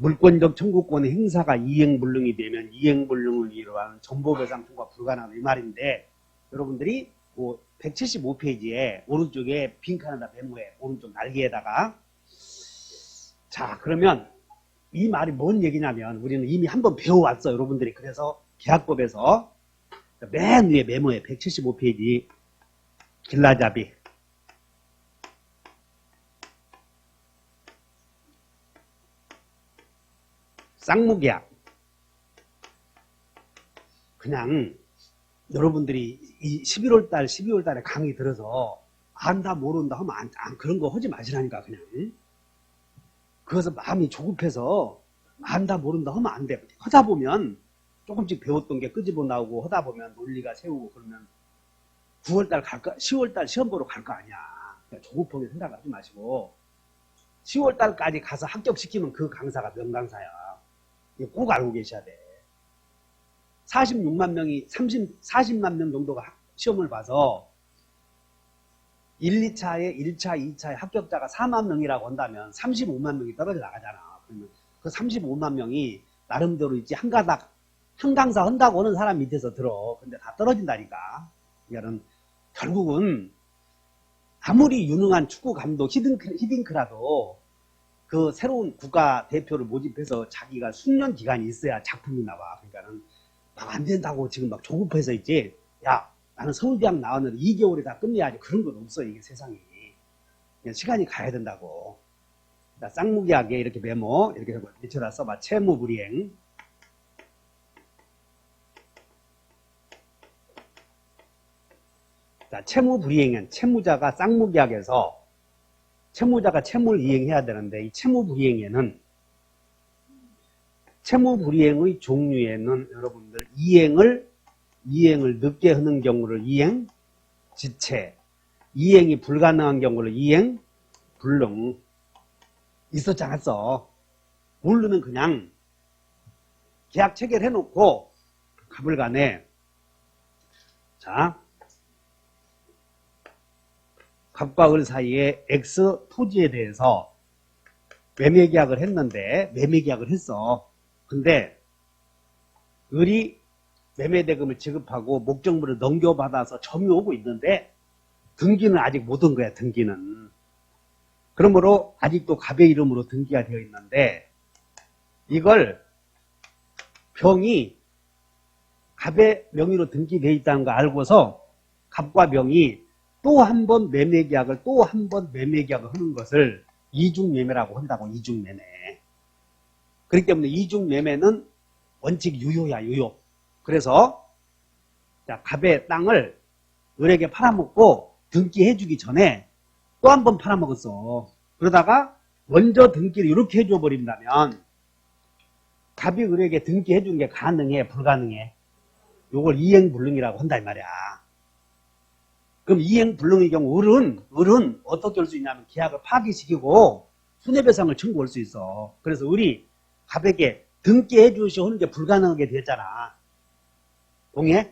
물권적 청구권의 행사가 이행불능이 되면 이행불능을 이루하는 전보배상 통과 불가능하다 이 말인데 여러분들이 뭐 175페이지에 오른쪽에 빈칸에다 메모에 오른쪽 날개에다가. 자 그러면 이 말이 뭔 얘기냐면 우리는 이미 한번 배워왔어 여러분들이. 그래서 계약법에서 맨 위에 메모에 175페이지. 길라잡이 쌍무계약 그냥 여러분들이 이 11월 달 12월 달에 강의 들어서 안다 모른다 하면 안, 안- 그런 거 하지 마시라니까 그냥 그래서 마음이 조급해서 안다 모른다 하면 안 돼. 하다 보면 조금씩 배웠던 게 끄집어 나오고 하다 보면 논리가 세우고 그러면 9월달 갈까 10월달 시험 보러 갈 거 아니야. 조급하게 생각하지 마시고 10월달까지 가서 합격시키면 그 강사가 명강사야. 꼭 알고 계셔야 돼. 46만 명이 30, 40만 명 정도가 학- 시험을 봐서 1, 2차에 1차, 2차에 합격자가 4만 명이라고 한다면 35만 명이 떨어져 나가잖아. 그러면 그 35만 명이 나름대로 있지 한 가닥 한 강사 한다고 하는 사람 밑에서 들어. 근데 다 떨어진다니까. 이거는 결국은 아무리 유능한 축구 감독 히딩크, 히딩크라도 그 새로운 국가 대표를 모집해서 자기가 숙련 기간이 있어야 작품이 나와. 그러니까는 막 안 된다고 지금 막 조급해서 있지. 야, 나는 서울대학 나왔는데 2개월에 다 끝내야지. 그런 건 없어, 이게 세상이. 그냥 시간이 가야 된다고. 자, 쌍무계약에 이렇게 메모, 이렇게 밑에다 써봐. 채무불이행. 자, 채무불이행은 채무자가 쌍무계약에서 채무자가 채무를 이행해야 되는데 이 채무불이행에는 채무불이행의 종류에는 여러분들 이행을 이행을 늦게 하는 경우를 이행 지체. 이행이 불가능한 경우를 이행 불능. 있었지 않았어? 모르면 그냥 계약 체결해 놓고 가불간에. 자 갑과 을 사이에 X 토지에 대해서 매매 계약을 했는데 매매 계약을 했어. 근데 을이 매매 대금을 지급하고 목적물을 넘겨받아서 점이 오고 있는데 등기는 아직 못 온 거야. 등기는. 그러므로 아직도 갑의 이름으로 등기가 되어 있는데 이걸 병이 갑의 명의로 등기되어 있다는 거 알고서 갑과 명이 또 한 번 매매 계약을 또 한 번 매매 계약을 하는 것을 이중 매매라고 한다고 이중 매매. 그렇기 때문에 이중 매매는 원칙 유효야 유효. 그래서 자 갑의 땅을 을에게 팔아먹고 등기해주기 전에 또 한 번 팔아먹었어. 그러다가 먼저 등기를 이렇게 해줘 버린다면 갑이 을에게 등기해주는 게 가능해 불가능해? 요걸 이행불능이라고 한다 이 말이야. 그럼 이행 불능의 경우 을은 을은 어떻게 할수 있냐면 계약을 파기시키고 손해배상을 청구할 수 있어. 그래서 을이 갑에게 등기해 주시 하는 게 불가능하게 됐잖아. 동의해?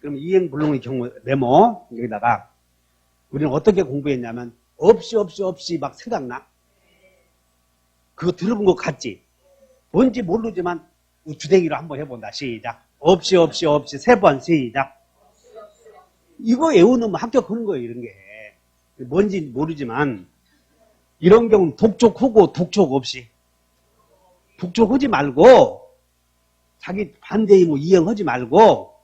그럼 이행 불능의 경우 메모 여기다가 우리는 어떻게 공부했냐면 없이 없이 없이 막 생각나. 그거 들어본 것 같지? 뭔지 모르지만 주댕이로 한번 해본다. 시작. 없이 없이 없이 세 번 시작. 이거 외우면 합격하는 거예요, 이런 게. 뭔지 모르지만, 이런 경우는 독촉하고 독촉 없이. 독촉하지 말고, 자기 반대의 뭐 이행하지 말고,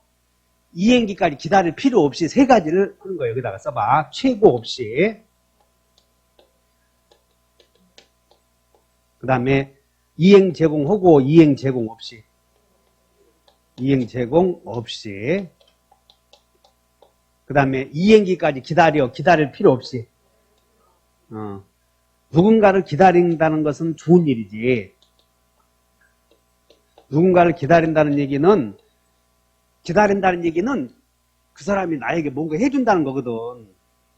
이행기까지 기다릴 필요 없이 세 가지를 하는 거예요. 여기다가 써봐. 최고 없이. 그 다음에 이행 제공하고 이행 제공 없이. 이행 제공 없이. 그 다음에 이행기까지 기다려, 기다릴 필요 없이. 어. 누군가를 기다린다는 것은 좋은 일이지. 누군가를 기다린다는 얘기는, 기다린다는 얘기는 그 사람이 나에게 뭔가 해준다는 거거든.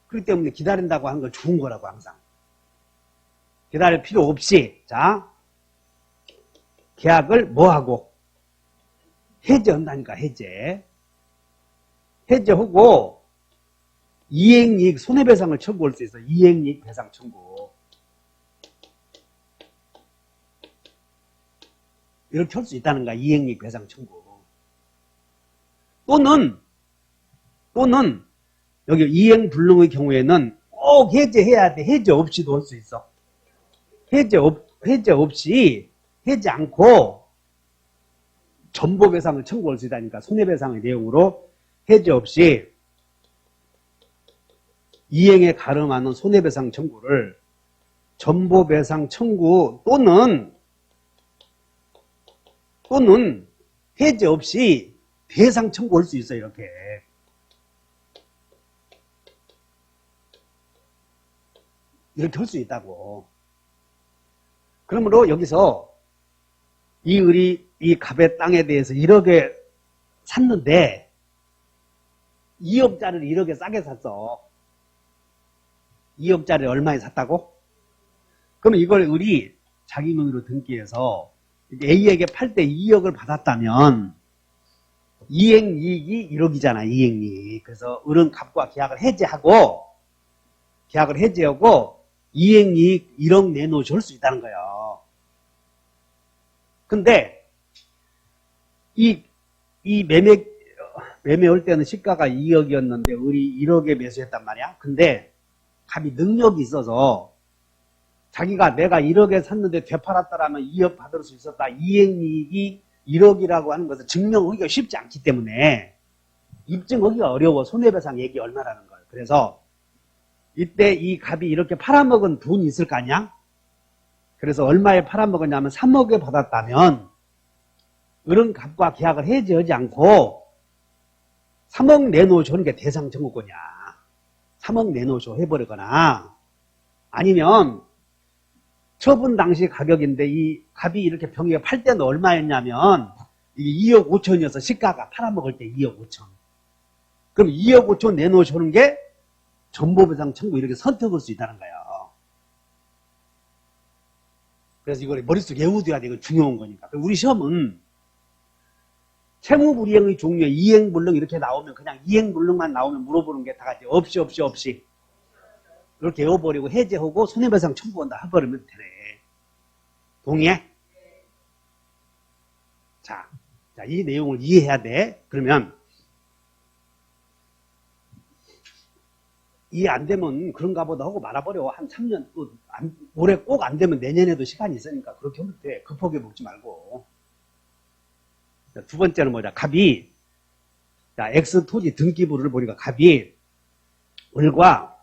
그렇기 때문에 기다린다고 하는 건 좋은 거라고, 항상. 기다릴 필요 없이, 자, 계약을 뭐하고? 해제한다니까, 해제. 해제하고 이행이익 손해배상을 청구할 수 있어. 이행이익 배상 청구. 이렇게 할 수 있다는 거야. 이행리 배상 청구. 또는 또는 여기 이행 불능의 경우에는 꼭 해제해야 돼. 해제 없이도 할 수 있어. 해제 없 해제 없이 해제 않고 전보배상을 청구할 수 있다니까 손해배상의 내용으로 해제 없이 이행에 가름하는 손해배상 청구를 전보배상 청구 또는 또는 해제 없이 배상 청구할 수 있어요 이렇게. 이렇게 할 수 있다고. 그러므로 여기서 이 을이 이 갑의 땅에 대해서 1억에 샀는데 2억짜리를 1억에 싸게 샀어 2억짜리 얼마에 샀다고? 그러면 이걸 을이 자기 명의로 등기해서 A에게 팔 때 2억을 받았다면 이행이익이 1억이잖아 이행이익. 그래서 을은 갑과 계약을 해제하고 계약을 해제하고 이행이익 1억 내놓을 수 있다는 거예요. 근데 이, 이 매매 매매할 때는 시가가 2억이었는데 을이 1억에 매수했단 말이야. 근데 갑이 능력이 있어서 자기가 내가 1억에 샀는데 되팔았다라면 2억 받을 수 있었다. 이행이익이 1억이라고 하는 것을 증명하기가 쉽지 않기 때문에 입증하기가 어려워. 손해배상 얘기 얼마라는 걸. 그래서 이때 이 갑이 이렇게 팔아먹은 돈이 있을 거 아니야? 그래서 얼마에 팔아먹었냐면 3억에 받았다면 을은 갑과 계약을 해지하지 않고 3억 내놓으셔는 게 대상 청구권이야. 3억 내놓으셔 해버리거나 아니면 처분 당시 가격인데 이 갑이 이렇게 병이가 팔 때는 얼마였냐면 이게 2억 5천이어서 시가가 팔아먹을 때 2억 5천. 그럼 2억 5천 내놓으시는 게 전보배상 청구 이렇게 선택할 수 있다는 거예요. 그래서 이걸 머릿속에 외우둬야 돼. 이거 중요한 거니까. 우리 시험은 채무불이행의 종류에 이행불능 이렇게 나오면 그냥 이행불능만 나오면 물어보는 게 다 같이 없이 없이 없이 이렇게 외워버리고 해제하고 손해배상 청구한다 해버리면 되네. 동의해? 자, 자, 이 내용을 이해해야 돼. 그러면 이해 안 되면 그런가 보다 하고 말아버려. 한 3년 또 안, 올해 꼭 안 되면 내년에도 시간이 있으니까 그렇게 하면 돼. 급하게 먹지 말고. 자, 두 번째는 뭐냐. 갑이 자, X 토지 등기부를 보니까 갑이 을과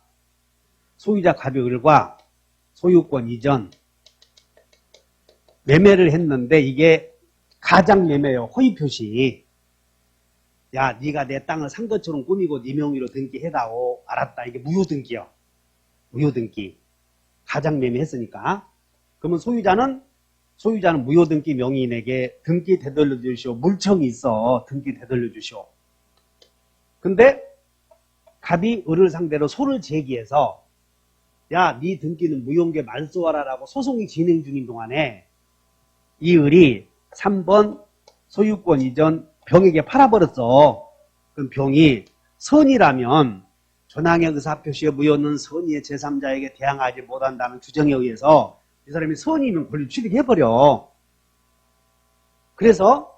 소유자 갑의 을과 소유권 이전 매매를 했는데 이게 가장 매매요. 허위 표시. 야, 네가 내 땅을 산 것처럼 꾸미고 네 명의로 등기해다오. 알았다. 이게 무효 등기요. 무효 등기. 가장 매매했으니까. 그러면 소유자는 소유자는 무효 등기 명의인에게 등기 되돌려 주시오. 물청이 있어. 등기 되돌려 주시오. 근데 갑이 을을 상대로 소를 제기해서 야, 네 등기는 무용계 말소하라라고 소송이 진행 중인 동안에 이 을이 3번 소유권 이전 병에게 팔아버렸어. 그럼 병이 선이라면 전항의 의사표시에 무효는 선의의 제3자에게 대항하지 못한다는 규정에 의해서 이 사람이 선이면 권리 취득해버려. 그래서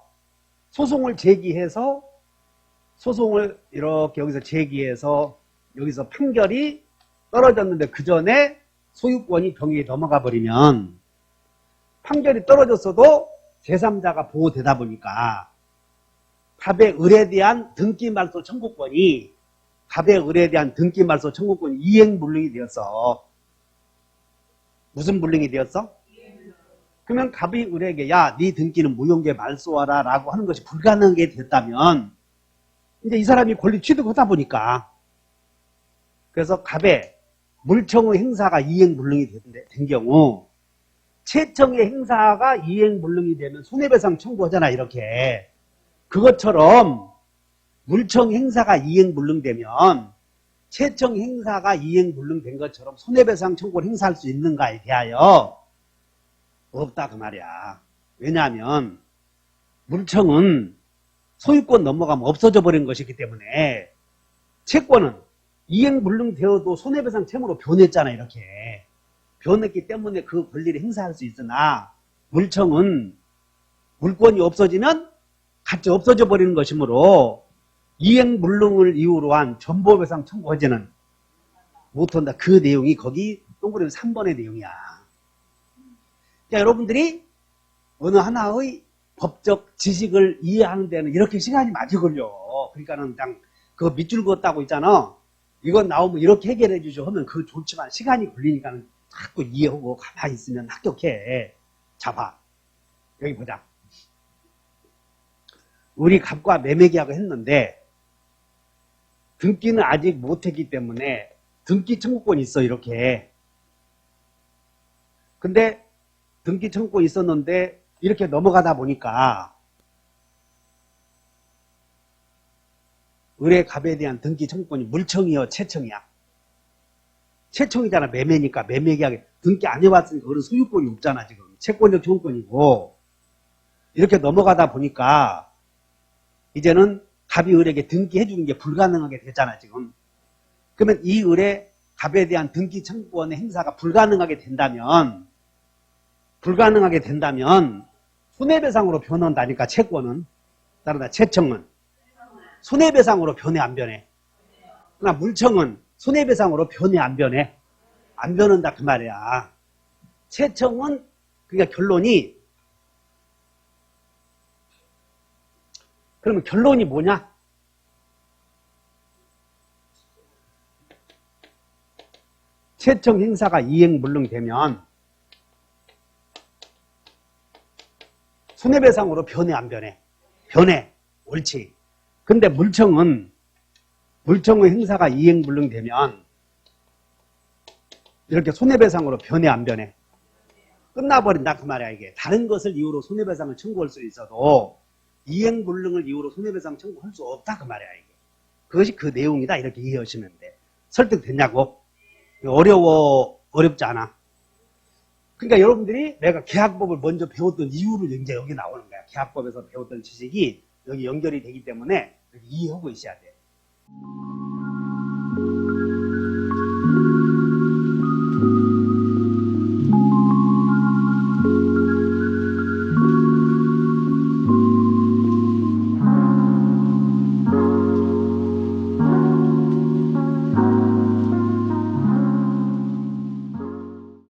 소송을 제기해서 소송을 이렇게 여기서 제기해서 여기서 판결이 떨어졌는데 그 전에 소유권이 병에게 넘어가 버리면 판결이 떨어졌어도 제3자가 보호되다 보니까 갑의 을에 대한 등기 말소 청구권이 갑의 을에 대한 등기 말소 청구권이 이행 불능이 되었어. 무슨 불능이 되었어? 그러면 갑이 을에게 야, 네 등기는 무용계 말소하라 라고 하는 것이 불가능하게 됐다면 이제 이 사람이 권리 취득하다 보니까 그래서 갑의 물청의 행사가 이행불능이 된 경우 채청의 행사가 이행불능이 되면 손해배상 청구하잖아 이렇게 그것처럼 물청 행사가 이행불능되면 채청 행사가 이행불능된 것처럼 손해배상 청구를 행사할 수 있는가에 대하여 없다 그 말이야. 왜냐하면 물청은 소유권 넘어가면 없어져 버린 것이기 때문에 채권은 이행불능 되어도 손해배상 채무로 변했잖아 이렇게. 변했기 때문에 그 권리를 행사할 수 있으나 물청은 물권이 없어지면 같이 없어져 버리는 것이므로 이행 물릉을 이유로 한 전보배상 청구허지는 못한다. 그 내용이 거기 동그라미 3번의 내용이야. 자, 여러분들이 어느 하나의 법적 지식을 이해하는 데는 이렇게 시간이 많이 걸려. 그러니까는 그냥 그거 밑줄 그었다고 있잖아. 이건 나오면 이렇게 해결해 주죠 하면 그 좋지만 시간이 걸리니까는 자꾸 이해하고 가만히 있으면 합격해. 자, 봐. 여기 보자. 우리 갑과 매매 계약을 했는데 등기는 아직 못했기 때문에 등기 청구권이 있어 이렇게. 근데 등기 청구권이 있었는데 이렇게 넘어가다 보니까 의뢰 갑에 대한 등기 청구권이 물청이요 채청이야. 채청이잖아 매매니까 매매 계약에 등기 안 해봤으니까 그런 소유권이 없잖아 지금 채권적 청구권이고 이렇게 넘어가다 보니까 이제는 갑이 을에게 등기해 주는 게 불가능하게 되잖아 지금. 그러면 이 을의 갑에 대한 등기 청구권의 행사가 불가능하게 된다면 불가능하게 된다면 손해배상으로 변한다니까 채권은. 따르다 채청은. 손해배상으로 변해 안 변해? 그러나 물청은 손해배상으로 변해 안 변해? 안 변한다 그 말이야. 채청은 그러니까 결론이 그러면 결론이 뭐냐 채청 행사가 이행물릉되면 손해배상으로 변해 안 변해? 변해. 옳지. 근데 물청은 물청의 행사가 이행불능되면 이렇게 손해배상으로 변해 안 변해? 끝나버린다 그 말이야 이게. 다른 것을 이유로 손해배상을 청구할 수 있어도 이행불능을 이유로 손해배상 청구할 수 없다 그 말이야 이게. 그것이 그 내용이다 이렇게 이해하시면 돼. 설득됐냐고? 어려워 어렵지 않아. 그러니까 여러분들이 내가 계약법을 먼저 배웠던 이유를 이제 여기 나오는 거야. 계약법에서 배웠던 지식이 여기 연결이 되기 때문에 이해하고 있어야 돼.